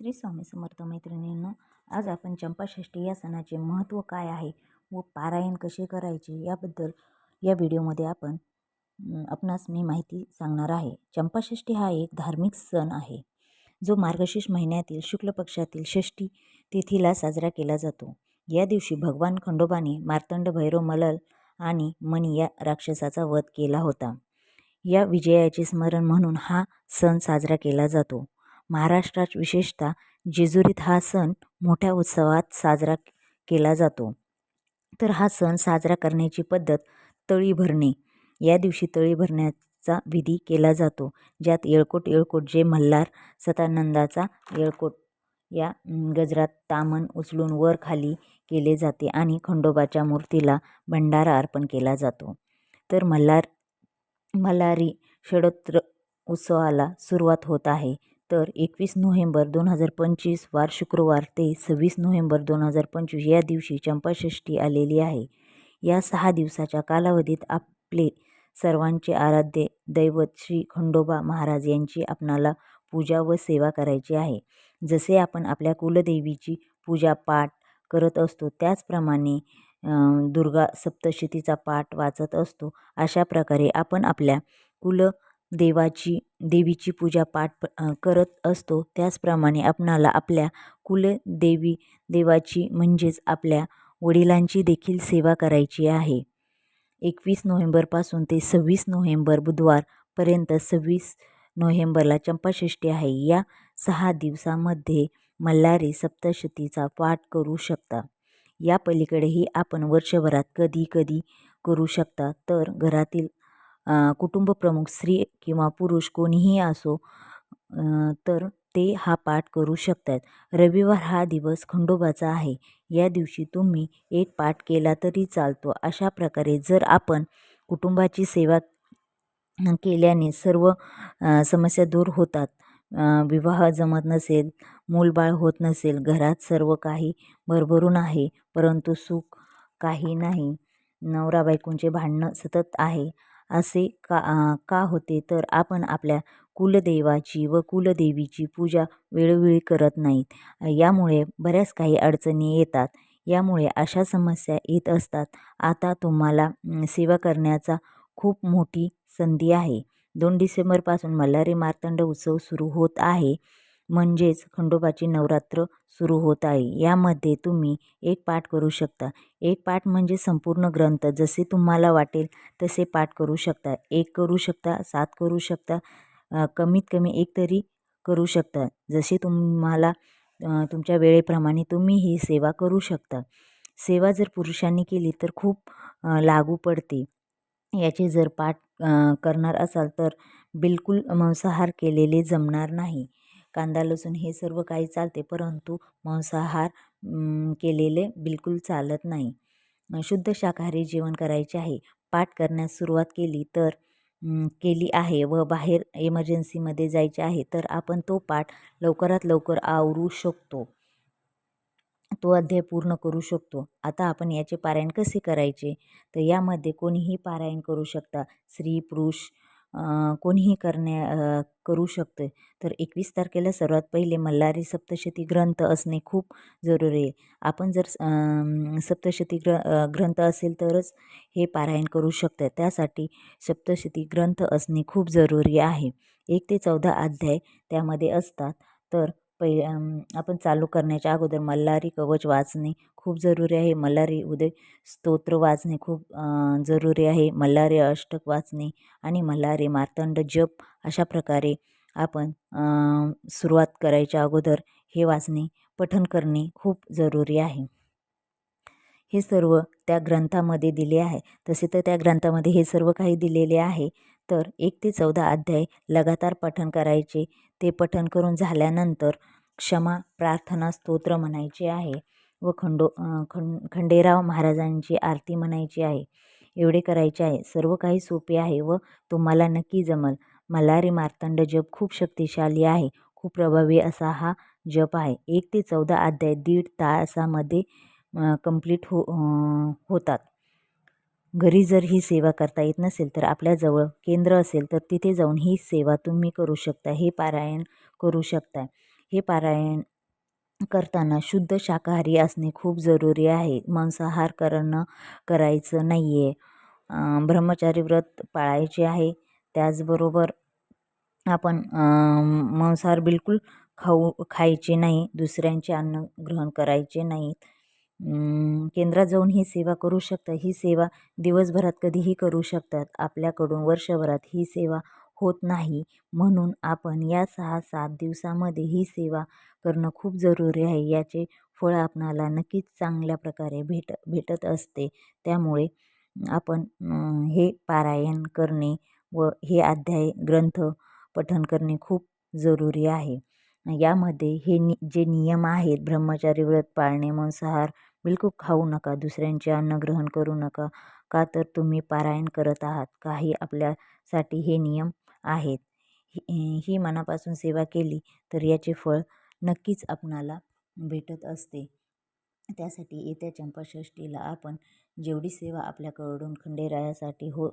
श्री स्वामी समर्थ मैत्रिणींनो आज आपण चंपाषष्ठी या सणाचे महत्त्व काय आहे व पारायण कसे करायचे याबद्दल या व्हिडिओमध्ये आपण आपणास मी माहिती सांगणार आहे. चंपाषष्ठी हा एक धार्मिक सण आहे जो मार्गशीर्ष महिन्यातील शुक्ल पक्षातील षष्ठी तिथीला साजरा केला जातो. या दिवशी भगवान खंडोबाने मार्तंड भैरव मलल आणि मणी या राक्षसाचा वध केला होता. या विजयाचे स्मरण म्हणून हा सण साजरा केला जातो. महाराष्ट्रात विशेषतः जेजुरीत हा सण मोठ्या उत्सवात साजरा केला जातो. तर हा सण साजरा करण्याची पद्धत तळी भरणे. या दिवशी तळी भरण्याचा विधी केला जातो. ज्यात येळकोट येळकोट जे मल्हार सतानंदाचा येळकोट या गजरात तामण उचलून वर खाली केले जाते आणि खंडोबाच्या मूर्तीला भंडारा अर्पण केला जातो. तर मल्हार मल्हारी षडोत्र उत्सवाला सुरुवात होत आहे. तर एकवीस नोव्हेंबर दोन हजार पंचवीस वार शुक्रवार ते सव्वीस नोव्हेंबर दोन हजार पंचवीस या दिवशी चंपाषष्ठी आलेली आहे. या सहा दिवसाच्या कालावधीत आपले सर्वांचे आराध्य दैवत श्री खंडोबा महाराज यांची आपणाला पूजा व सेवा करायची आहे. जसे आपण आपल्या कुलदेवीची पूजा पाठ करत असतो त्याचप्रमाणे दुर्गा सप्तशतीचा पाठ वाचत असतो. अशा प्रकारे आपण आपल्या कुल देवाची देवीची पूजा पाठ प- करत असतो. त्याचप्रमाणे आपणाला आपल्या कुलदेवी देवाची म्हणजेच आपल्या वडिलांची देखील सेवा करायची आहे. एकवीस नोव्हेंबरपासून ते सव्वीस नोव्हेंबर बुधवारपर्यंत सव्वीस नोव्हेंबरला चंपाषष्ठी आहे. या सहा दिवसामध्ये मल्हारी सप्तशतीचा पाठ करू शकता. या पलीकडेही आपण वर्षभरात कधी कधी करू शकता. तर घरातील कुटुंबप्रमुख कुटुंब प्रमुख स्त्री किंवा पुरुष कोणीही असो तर ते हा पाठ करू शकतात. रविवार हा दिवस खंडोबाचा आहे. या दिवशी तुम्ही एक पाठ केला तरी चालतो. अशा प्रकारे जर आपण कुटुंबाची सेवा केल्याने सर्व समस्या दूर होतात. विवाह जमत नसेल मूलबाळ होत नसेल घरात सर्व काही भरभरून आहे परंतु सुख काही नाही. नवरा बायकोंचे भांडणं सतत आहे. असे का का होते? तर आपण आपल्या कुलदेवाची व कुलदेवीची पूजा वेळोवेळी करत नाहीत. यामुळे बऱ्याच काही अडचणी येतात. यामुळे अशा समस्या येत असतात. आता तुम्हाला सेवा करण्याचा खूप मोठी संधी आहे. दोन डिसेंबरपासून मल्हारी मार्तंड उत्सव सुरू होत आहे. म्हणजेच खंडोबाची नवरात्र सुरू होत आहे. यामध्ये तुम्ही एक पाठ करू शकता. एक पाठ म्हणजे संपूर्ण ग्रंथ. जसे तुम्हाला वाटेल तसे पाठ करू शकता. एक करू शकता सात करू शकता कमीत कमी एक तरी करू शकता. जसे तुम्हाला तुमच्या वेळेप्रमाणे तुम्ही ही सेवा करू शकता. सेवा जर पुरुषांनी केली तर खूप लागू पडते. याचे जर पाठ करणार असाल तर बिलकुल मांसाहार केलेले जमणार नाही. कांदा लसूण हे सर्व काही चालते परंतु मांसाहार केलेले बिलकुल चालत नाही. शुद्ध शाकाहारी जेवण करायचे आहे. पाठ करण्यास सुरुवात केली तर केली आहे व बाहेर इमर्जन्सीमध्ये जायचे आहे तर आपण तो पाठ लवकरात लवकर आवरू शकतो. तो अध्याय पूर्ण करू शकतो. आता आपण याचे पारायण कसे करायचे? तर यामध्ये कोणीही पारायण करू शकता. स्त्री पुरुष कोणीही करण्या करू शकते तर एकवीस तारखेला सर्वात पहिले मल्हारी सप्तशती ग्रंथ असणे खूप जरुरी आहे. आपण जर सप्तशती ग्र ग्रंथ असेल तरच हे पारायण करू शकतं त्यासाठी सप्तशती ग्रंथ असणे खूप जरुरी आहे. एक ते चौदा अध्याय त्यामध्ये असतात. तर पै आपण चालू करण्याच्या अगोदर मल्हारी कवच वाचणे खूप जरुरी आहे. मल्हारी उदय स्तोत्र वाचणे खूप जरुरी आहे. मल्हारी अष्टक वाचणे आणि मल्हारी मार्तंड जप अशा प्रकारे आपण सुरुवात करायच्या अगोदर हे वाचणे पठन करणे खूप जरुरी आहे. हे सर्व त्या ग्रंथामध्ये दिले आहे. तसे तर त्या ग्रंथामध्ये हे सर्व काही दिलेले आहे. तर एक ते चौदा अध्याय लगातार पठन करायचे ते पठण करून झाल्यानंतर क्षमा प्रार्थना स्तोत्र म्हणायचे आहे व खंडो खं खंडेराव महाराजांची आरती म्हणायची आहे. एवढे करायचे आहे. सर्व काही सोपे आहे व तुम्हाला नक्की जमल. मल्हारी मार्तंड जप खूप शक्तिशाली आहे. खूप प्रभावी असा हा जप आहे. एक ते चौदा अध्याय दीड तासामध्ये कंप्लीट हो होतात. घरी जर ही सेवा करता येत नसेल तर आपल्याजवळ केंद्र असेल तर तिथे जाऊन ही सेवा तुम्ही करू शकता हे पारायण करू शकता. हे पारायण करताना शुद्ध शाकाहारी असणे खूप जरुरी आहे. मांसाहार करणं करायचं नाही आहे ब्रह्मचारी व्रत पाळायचे आहे. त्याचबरोबर आपण मांसाहार बिलकुल खाऊ खायचे नाही. दुसऱ्यांचे अन्न ग्रहण करायचे नाहीत. केंद्रात जाऊन ही सेवा करू शकतात ही सेवा दिवसभरात कधीही करू शकतात. आपल्याकडून वर्षभरात ही सेवा होत नाही. म्हणून आपण या सहा सात दिवसामध्ये ही सेवा करणं खूप जरुरी आहे. याचे फळ आपणाला नक्कीच चांगल्या प्रकारे भेट भेटत असते. त्यामुळे आपण हे पारायण करणे व हे अध्याय ग्रंथ पठण करणे खूप जरुरी आहे. यामध्ये हे नि जे नियम आहेत ब्रह्मचारी व्रत पाळणे मांसाहार बिलकुल खाऊ नका दुसऱ्यांचे अन्न ग्रहण करू नका. का तर तुम्ही पारायण करत आहात काही आपल्यासाठी हे नियम आहेत. ही ही मनापासून सेवा केली तर याचे फळ नक्कीच आपणाला भेटत असते. त्यासाठी येत्या चंपाषष्ठीला आपण जेवढी सेवा आपल्याकडून खंडेरायासाठी हो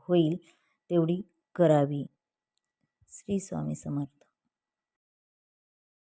होईल तेवढी करावी. श्री स्वामी समर्थ.